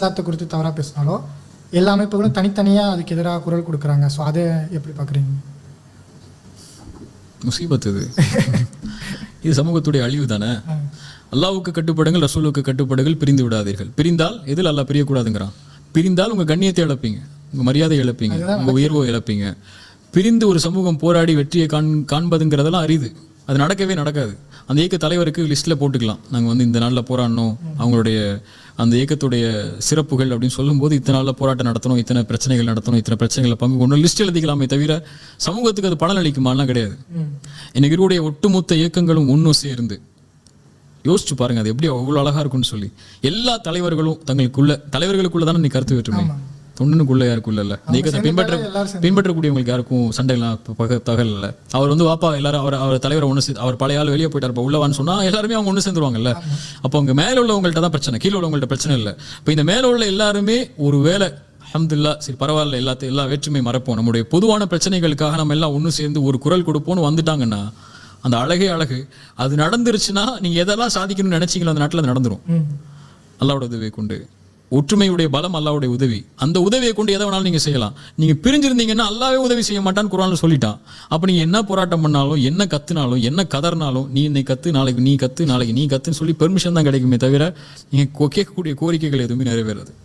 இஸ்லாத்தை குறித்து தவறாக பேசினாலோ எல்லா அமைப்புகளும் தனித்தனியாக அதுக்கு எதிராக குரல் கொடுக்குறாங்க. ஸோ அதை எப்படி பார்க்குறீங்க? முசீபத் இது. இது சமூகத்துடைய அழிவு தானே? அல்லாவுக்கு கட்டுப்படுங்கள் ரசூலுக்கு கட்டுப்படுங்கள் பிரிந்து விடாதீர்கள். பிரிந்தால் எதில் அல்லாஹ் பிரியக்கூடாதுங்கிறான்? பிரிந்தால் உங்க கண்ணியத்தை இழப்பீங்க. உங்க மரியாதையை இழப்பீங்க. உங்க உயர்வை இழப்பீங்க. பிரிந்து ஒரு சமூகம் போராடி வெற்றியை காண் காண்பதுங்கிறதெல்லாம் அரிது. அது நடக்கவே நடக்காது. அந்த இயக்க தலைவருக்கு லிஸ்ட்ல போட்டுக்கலாம். நாங்கள் வந்து இந்த நாளில் போராடணும். அவங்களுடைய அந்த இயக்கத்துடைய சிறப்புகள் அப்படின்னு சொல்லும்போது இத்தனை நாளில் போராட்டம் நடத்தணும் இத்தனை பிரச்சனைகள் நடத்தணும் இத்தனை பிரச்சனைகளை பங்கு கொண்டு லிஸ்ட் எழுதிக்கலாமே தவிர சமூகத்துக்கு அது பலன் அளிக்குமாலாம் கிடையாது. இன்னைக்கு இருக்கக்கூடிய ஒட்டுமொத்த இயக்கங்களும் ஒன்றும் சேர்ந்து. யோசிச்சு பாருங்க அது எப்படி அவ்வளோ அழகா இருக்கும்னு சொல்லி. எல்லா தலைவர்களும் தங்களுக்குள்ள தலைவர்களுக்குள்ள தானே நீ கருத்து வேற்றுமை? தொண்டனுக்குள்ள யாருக்குள்ள இல்ல இந்த இயக்கத்தை பின்பற்ற பின்பற்றக்கூடியவங்களுக்கு யாருக்கும் சண்டைலாம் தகவல் இல்ல அவர் வந்து வாப்பா எல்லாரும் அவர் அவர் தலைவரை ஒன்று சே அவர் பழைய ஆள் வெளியே போயிட்டார் இப்போ உள்ளவான்னு சொன்னா எல்லாருமே அவங்க ஒன்று சேர்ந்துருவாங்கல்ல. அப்போ அங்க மேல உள்ளவங்கள்ட்ட தான் பிரச்சனை கீழே உள்ளவங்கள்ட்ட பிரச்சனை இல்லை. இப்போ இந்த மேல உள்ள எல்லாருமே ஒரு வேலை அல்ஹம்துலில்லாஹ் சரி பரவாயில்ல எல்லாத்தையும் எல்லா வேற்றுமை மறப்போம். நம்முடைய பொதுவான பிரச்சனைகளுக்காக நம்ம எல்லாம் ஒன்று சேர்ந்து ஒரு குரல் கொடுப்போம்னு வந்துட்டாங்கன்னா அந்த அழகே அழகு. அது நடந்துருச்சுன்னா நீங்க எதெல்லாம் சாதிக்கணும்னு நினைச்சீங்களோ அந்த நாட்டில் அது நடந்துரும். ம். அல்லாவோட உதவியை கொண்டு ஒற்றுமையுடைய பலம் அல்லாவுடைய உதவி. அந்த உதவியை கொண்டு எதை வேணாலும் நீங்கள் செய்யலாம். நீங்கள் பிரிஞ்சிருந்தீங்கன்னா அல்லாவே உதவி செய்ய மாட்டான்னு குரான்ல சொல்லிட்டான். அப்போ நீங்கள் என்ன போராட்டம் பண்ணாலும் என்ன கத்துனாலும் என்ன கதறினாலும் நீ இன்னைக்கு கற்று நாளைக்கு நீ கத்து நாளைக்கு நீ கத்துன்னு சொல்லி பெர்மிஷன் தான் கிடைக்குமே தவிர நீங்கள் கொ- கேட்கக்கூடிய கோரிக்கைகள் எதுவுமே நிறைவேறது.